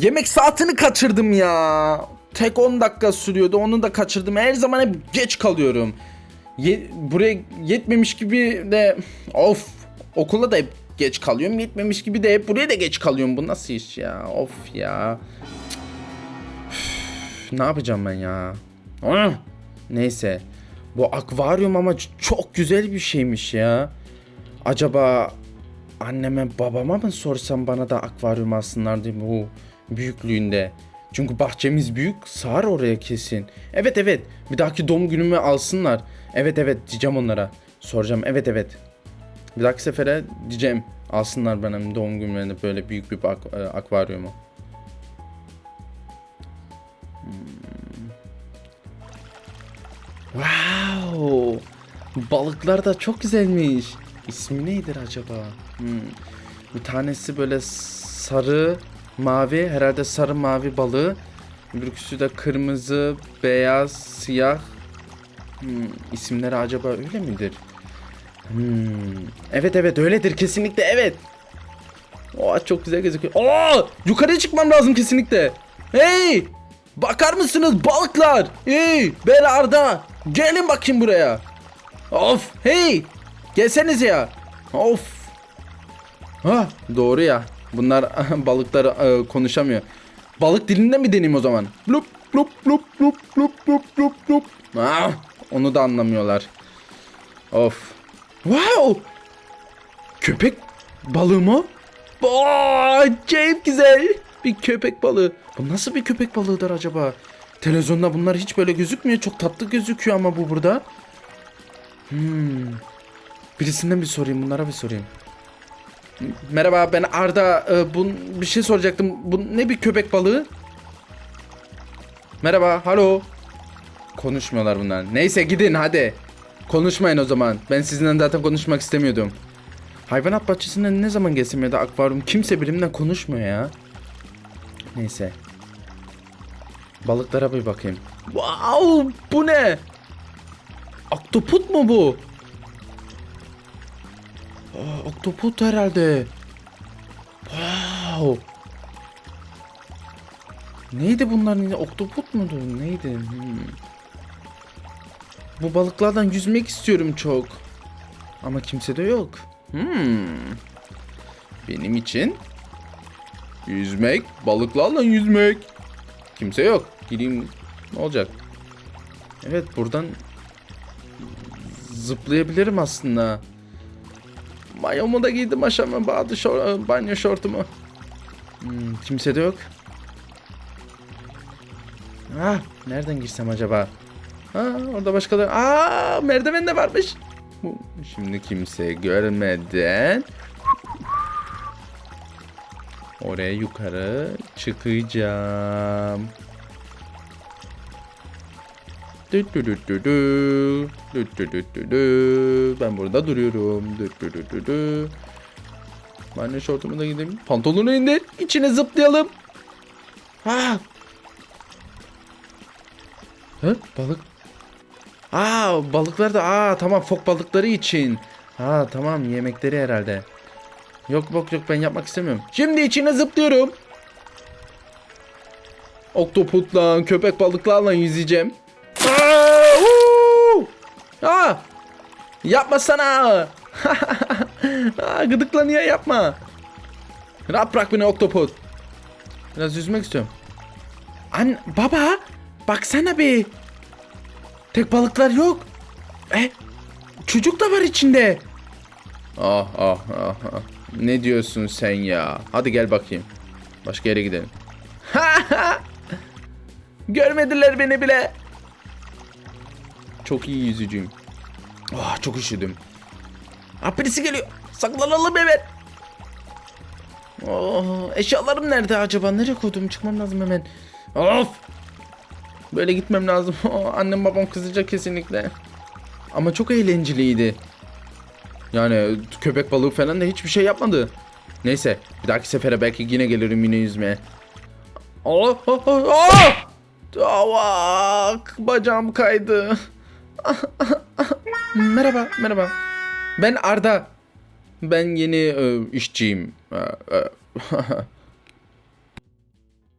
Yemek saatini kaçırdım ya. Tek 10 dakika sürüyordu. Onu da kaçırdım. Her zaman hep geç kalıyorum. Ye- buraya yetmemiş gibi de of okula da hep geç kalıyorum. Yetmemiş gibi de hep buraya da geç kalıyorum. Bu nasıl iş ya? Of ya. Üf, ne yapacağım ben ya? Ah! Neyse. Bu akvaryum ama çok güzel bir şeymiş ya. Acaba anneme babama mı sorsam bana da akvaryum alsınlar diye bu büyüklüğünde. Çünkü bahçemiz büyük sığar oraya kesin. Evet evet bir dahaki doğum günümü alsınlar. Evet evet diyeceğim onlara. Soracağım evet evet. Bir dahaki sefere diyeceğim alsınlar benim doğum günlerinde böyle büyük bir ak- e, akvaryumu. Hmm. Wow! Balıklar da çok güzelmiş. İsmi nedir acaba? Hmm. Bir tanesi böyle sarı, mavi, herhalde sarı mavi balığı. Öbürküsü de kırmızı, beyaz, siyah. Hmm. İsimleri acaba öyle midir? Hmm. Evet evet öyledir kesinlikle evet. Oha çok güzel gözüküyor. Aa, yukarıya çıkmam lazım kesinlikle. Hey! Bakar mısınız balıklar? Hey! Ben Arda. Gelin bakayım buraya. Of! Hey! Gelseniz ya. Of! Ha, doğru ya. Bunlar balıklar e, konuşamıyor. Balık dilinden mi deneyim o zaman? Lup lup lup lup lup lup lup lup. Ah, onu da anlamıyorlar. Of. Wow! Köpek balığı mı? Aa, acayip güzel. Bir köpek balığı. Bu nasıl bir köpek balığıdır acaba? Televizyonda bunlar hiç böyle gözükmüyor. Çok tatlı gözüküyor ama bu burada. Hmm. Birisinden bir sorayım. Bunlara bir sorayım. Merhaba ben Arda. Ee, bu, bir şey soracaktım. Bu ne bir köpek balığı? Merhaba. Halo. Konuşmuyorlar bunlar. Neyse gidin hadi. Konuşmayın o zaman. Ben sizinle zaten konuşmak istemiyordum. Hayvanat bahçesinden ne zaman gelsem ya da akvaryum kimse benimle konuşmuyor ya. Neyse. Balıklara bir bakayım. Wow, bu ne? Aktoput mu bu? Aa, aktoput herhalde. Wow. Neydi bunların? Oktoput mudur? Neydi? Hmm. Bu balıklardan yüzmek istiyorum çok. Ama kimse de yok. Hmm. Benim için yüzmek, balıklarla yüzmek. Kimse yok. Gideyim ne olacak? Evet buradan zıplayabilirim aslında. Mayomu da giydim aşağıma bağdı şor banyo şortumu. Hmm, kimse de yok. Ah, nereden girsem acaba? Ha, orada başkaları. Aa, merdiven de varmış. Şimdi kimse görmeden oraya yukarı çıkacağım. Ben burada duruyorum. Ben de şortumu da gideyim. Pantolonu indir. İçine zıplayalım. Ha. Ha balık. Aa balıklar da aa tamam fok balıkları için. Ha tamam yemekleri herhalde. Yok yok yok ben yapmak istemiyorum. Şimdi içine zıplıyorum. Oktoputla, köpek balıklarla yüzeceğim. Aa, huu! Aa! Yapma sana. Aa, gıdıklanıyor yapma. Rahat bırak beni oktoput. Biraz yüzmek istiyorum. An baba baksana bir. Tek balıklar yok. E çocuk da var içinde. Ah ah ah ah. Ne diyorsun sen ya? Hadi gel bakayım. Başka yere gidelim. Görmediler beni bile. Çok iyi yüzücüyüm. Ah çok üşüdüm. Ah birisi geliyor. Saklanalım hemen. Oh, eşyalarım nerede acaba? Nereye koydum? Çıkmam lazım hemen. Of! Böyle gitmem lazım. Oh, annem babam kızacak kesinlikle. Ama çok eğlenceliydi. Yani köpek balığı falan da hiçbir şey yapmadı. Neyse bir dahaki sefere belki yine gelirim yine yüzmeye. Oh, oh, oh, oh! Bacağım kaydı. Merhaba, merhaba. Ben Arda. Ben yeni e, işçiyim. E, e,